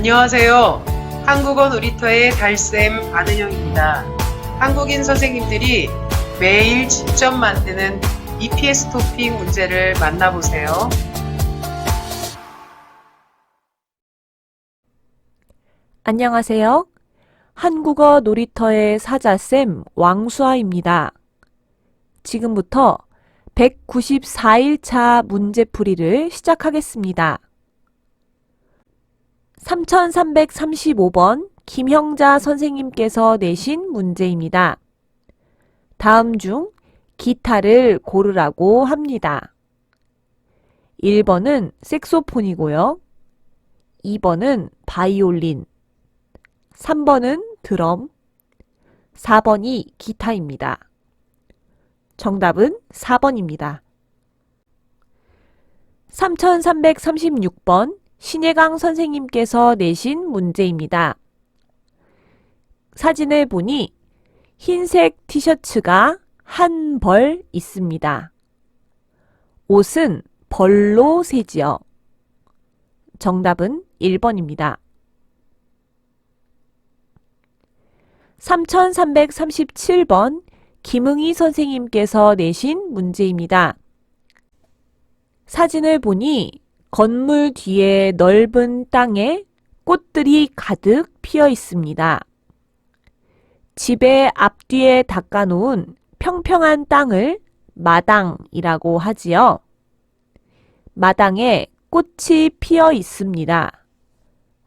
안녕하세요. 한국어 놀이터의 달쌤 안은영입니다. 한국인 선생님들이 매일 직접 만드는 EPS 토핑 문제를 만나보세요. 안녕하세요. 한국어 놀이터의 사자쌤 왕수아입니다. 지금부터 194일차 문제풀이를 시작하겠습니다. 3335번 김형자 선생님께서 내신 문제입니다. 다음 중 기타를 고르라고 합니다. 1번은 색소폰이고요. 2번은 바이올린, 3번은 드럼, 4번이 기타입니다. 정답은 4번입니다. 3336번 신예강 선생님께서 내신 문제입니다. 사진을 보니 흰색 티셔츠가 한 벌 있습니다. 옷은 벌로 세지요. 정답은 1번입니다. 3337번 김응희 선생님께서 내신 문제입니다. 사진을 보니 건물 뒤에 넓은 땅에 꽃들이 가득 피어 있습니다. 집의 앞뒤에 닦아놓은 평평한 땅을 마당이라고 하지요. 마당에 꽃이 피어 있습니다.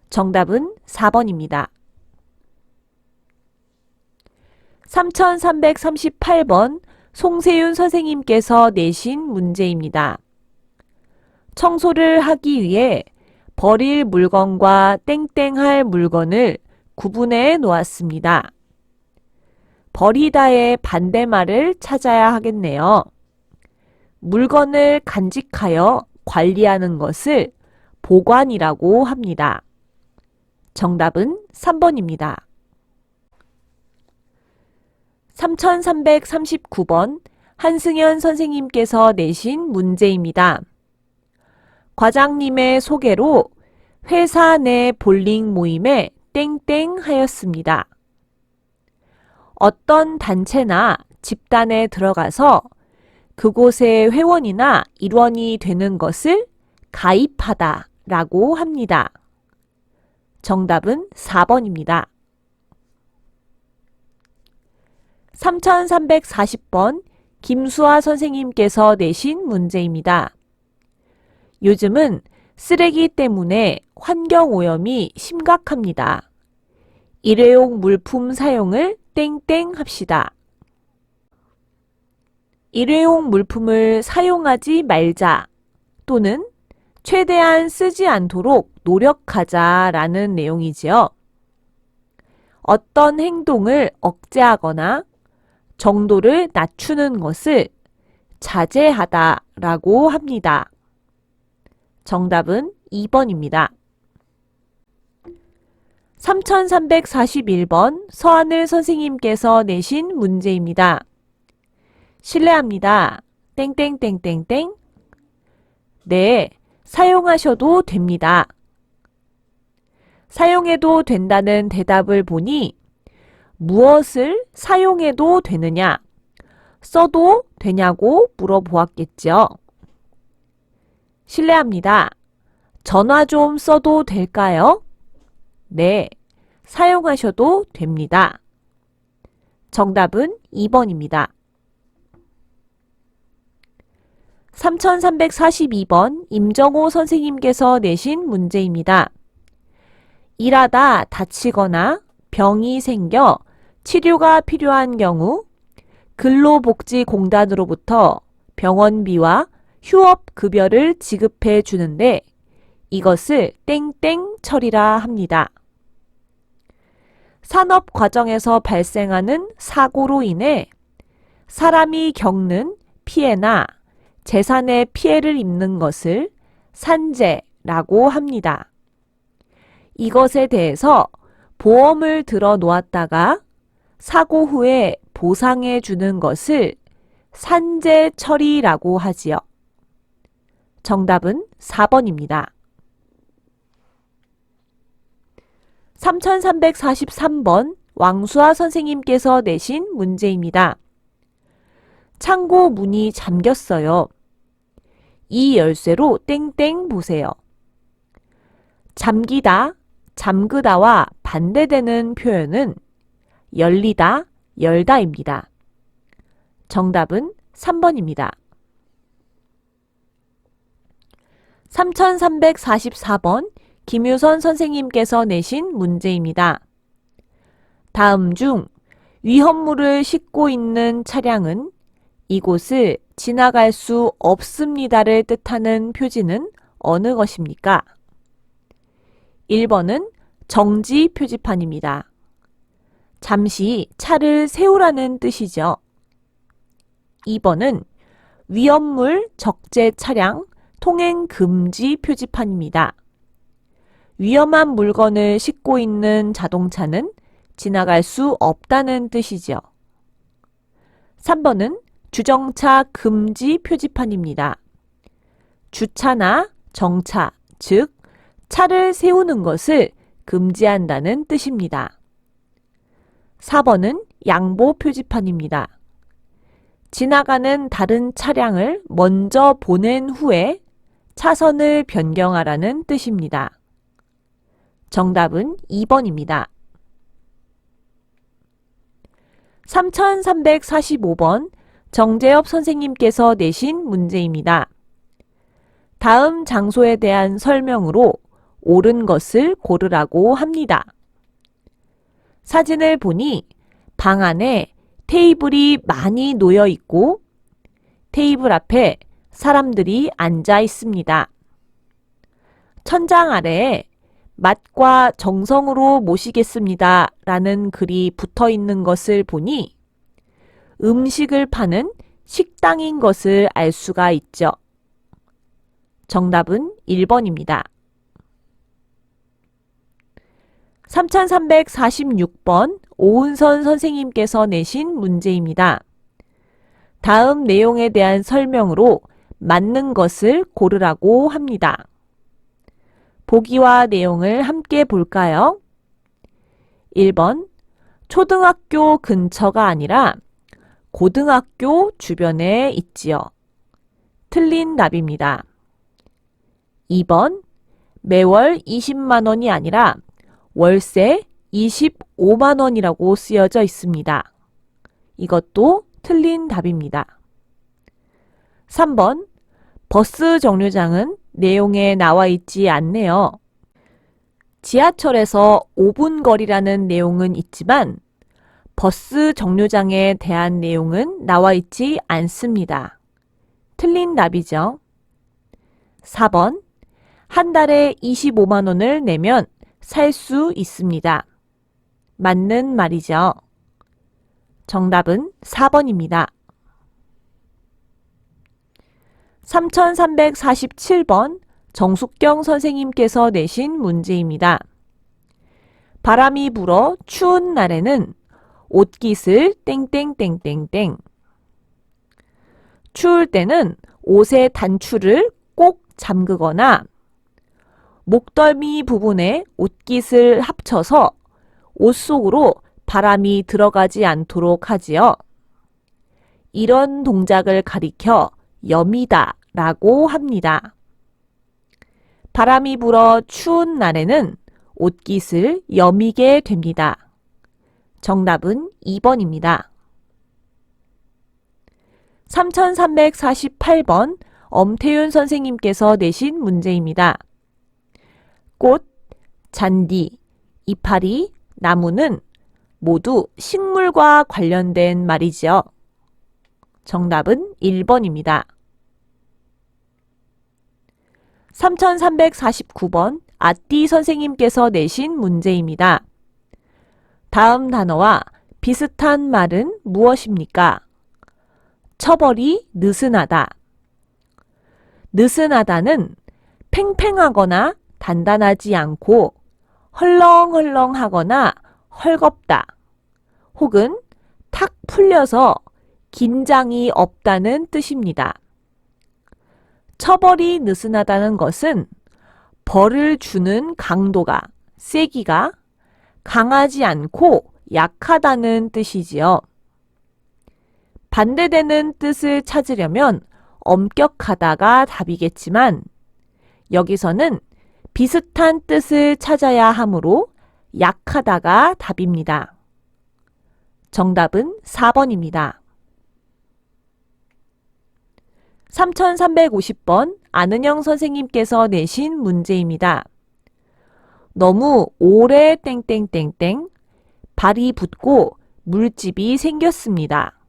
정답은 4번입니다. 3338번 송세윤 선생님께서 내신 문제입니다. 청소를 하기 위해 버릴 물건과 땡땡할 물건을 구분해 놓았습니다. 버리다의 반대말을 찾아야 하겠네요. 물건을 간직하여 관리하는 것을 보관이라고 합니다. 정답은 3번입니다. 3339번 한승현 선생님께서 내신 문제입니다. 과장님의 소개로 회사 내 볼링 모임에 땡땡 하였습니다. 어떤 단체나 집단에 들어가서 그곳의 회원이나 일원이 되는 것을 가입하다 라고 합니다. 정답은 4번입니다. 3340번 김수아 선생님께서 내신 문제입니다. 요즘은 쓰레기 때문에 환경오염이 심각합니다. 일회용 물품 사용을 땡땡 합시다. 일회용 물품을 사용하지 말자 또는 최대한 쓰지 않도록 노력하자 라는 내용이지요. 어떤 행동을 억제하거나 정도를 낮추는 것을 자제하다 라고 합니다. 정답은 2번입니다. 3341번 서하늘 선생님께서 내신 문제입니다. 실례합니다. 땡땡땡땡땡. 네, 사용하셔도 됩니다. 사용해도 된다는 대답을 보니 무엇을 사용해도 되느냐, 써도 되냐고 물어보았겠죠. 실례합니다. 전화 좀 써도 될까요? 네, 사용하셔도 됩니다. 정답은 2번입니다. 3342번 임정호 선생님께서 내신 문제입니다. 일하다 다치거나 병이 생겨 치료가 필요한 경우 근로복지공단으로부터 병원비와 휴업 급여를 지급해 주는데 이것을 땡땡 처리라 합니다. 산업 과정에서 발생하는 사고로 인해 사람이 겪는 피해나 재산의 피해를 입는 것을 산재라고 합니다. 이것에 대해서 보험을 들어 놓았다가 사고 후에 보상해 주는 것을 산재 처리라고 하지요. 정답은 4번입니다. 3343번 왕수아 선생님께서 내신 문제입니다. 창고 문이 잠겼어요. 이 열쇠로 땡땡 보세요. 잠기다, 잠그다와 반대되는 표현은 열리다, 열다입니다. 정답은 3번입니다. 3344번 김유선 선생님께서 내신 문제입니다. 다음 중 위험물을 싣고 있는 차량은 이곳을 지나갈 수 없습니다를 뜻하는 표지는 어느 것입니까? 1번은 정지 표지판입니다. 잠시 차를 세우라는 뜻이죠. 2번은 위험물 적재 차량 통행 금지 표지판입니다. 위험한 물건을 싣고 있는 자동차는 지나갈 수 없다는 뜻이죠. 3번은 주정차 금지 표지판입니다. 주차나 정차, 즉, 차를 세우는 것을 금지한다는 뜻입니다. 4번은 양보 표지판입니다. 지나가는 다른 차량을 먼저 보낸 후에 차선을 변경하라는 뜻입니다. 정답은 2번입니다. 3345번 정재엽 선생님께서 내신 문제입니다. 다음 장소에 대한 설명으로 옳은 것을 고르라고 합니다. 사진을 보니 방 안에 테이블이 많이 놓여 있고 테이블 앞에 사람들이 앉아 있습니다. 천장 아래에 맛과 정성으로 모시겠습니다. 라는 글이 붙어 있는 것을 보니 음식을 파는 식당인 것을 알 수가 있죠. 정답은 1번입니다. 3346번 오은선 선생님께서 내신 문제입니다. 다음 내용에 대한 설명으로 맞는 것을 고르라고 합니다. 보기와 내용을 함께 볼까요? 1번 초등학교 근처가 아니라 고등학교 주변에 있지요. 틀린 답입니다. 2번 매월 20만 원이 아니라 월세 25만 원이라고 쓰여져 있습니다. 이것도 틀린 답입니다. 3번 버스 정류장은 내용에 나와 있지 않네요. 지하철에서 5분 거리라는 내용은 있지만 버스 정류장에 대한 내용은 나와 있지 않습니다. 틀린 답이죠. 4번 한 달에 25만 원을 내면 살 수 있습니다. 맞는 말이죠. 정답은 4번입니다. 3347번 정숙경 선생님께서 내신 문제입니다. 바람이 불어 추운 날에는 옷깃을 땡땡땡땡땡. 추울 때는 옷의 단추를 꼭 잠그거나 목덜미 부분에 옷깃을 합쳐서 옷 속으로 바람이 들어가지 않도록 하지요. 이런 동작을 가리켜 여미다 라고 합니다. 바람이 불어 추운 날에는 옷깃을 여미게 됩니다. 정답은 2번입니다. 3348번 엄태윤 선생님께서 내신 문제입니다. 꽃, 잔디, 이파리, 나무는 모두 식물과 관련된 말이지요. 정답은 1번입니다. 3349번 아띠 선생님께서 내신 문제입니다. 다음 단어와 비슷한 말은 무엇입니까? 처벌이 느슨하다. 느슨하다는 팽팽하거나 단단하지 않고 헐렁헐렁하거나 헐겁다. 혹은 탁 풀려서 긴장이 없다는 뜻입니다. 처벌이 느슨하다는 것은 벌을 주는 강도가, 세기가 강하지 않고 약하다는 뜻이지요. 반대되는 뜻을 찾으려면 엄격하다가 답이겠지만 여기서는 비슷한 뜻을 찾아야 하므로 약하다가 답입니다. 정답은 4번입니다. 3350번 안은영 선생님께서 내신 문제입니다. 너무 오래 땡땡땡땡 발이 붓고 물집이 생겼습니다.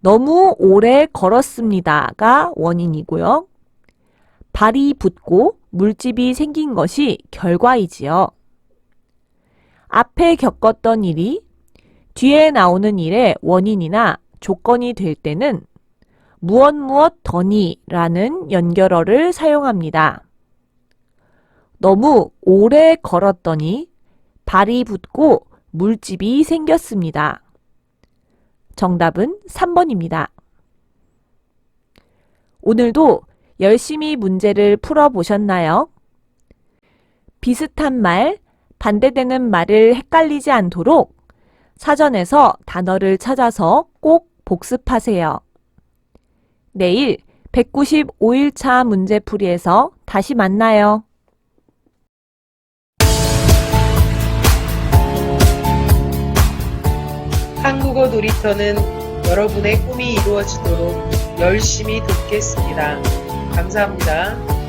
너무 오래 걸었습니다가 원인이고요. 발이 붓고 물집이 생긴 것이 결과이지요. 앞에 겪었던 일이 뒤에 나오는 일의 원인이나 조건이 될 때는 무엇 무엇 더니라는 연결어를 사용합니다. 너무 오래 걸었더니 발이 붓고 물집이 생겼습니다. 정답은 3번입니다. 오늘도 열심히 문제를 풀어보셨나요? 비슷한 말, 반대되는 말을 헷갈리지 않도록 사전에서 단어를 찾아서 꼭 복습하세요. 내일 195일차 문제풀이에서 다시 만나요. 한국어 놀이터는 여러분의 꿈이 이루어지도록 열심히 돕겠습니다. 감사합니다.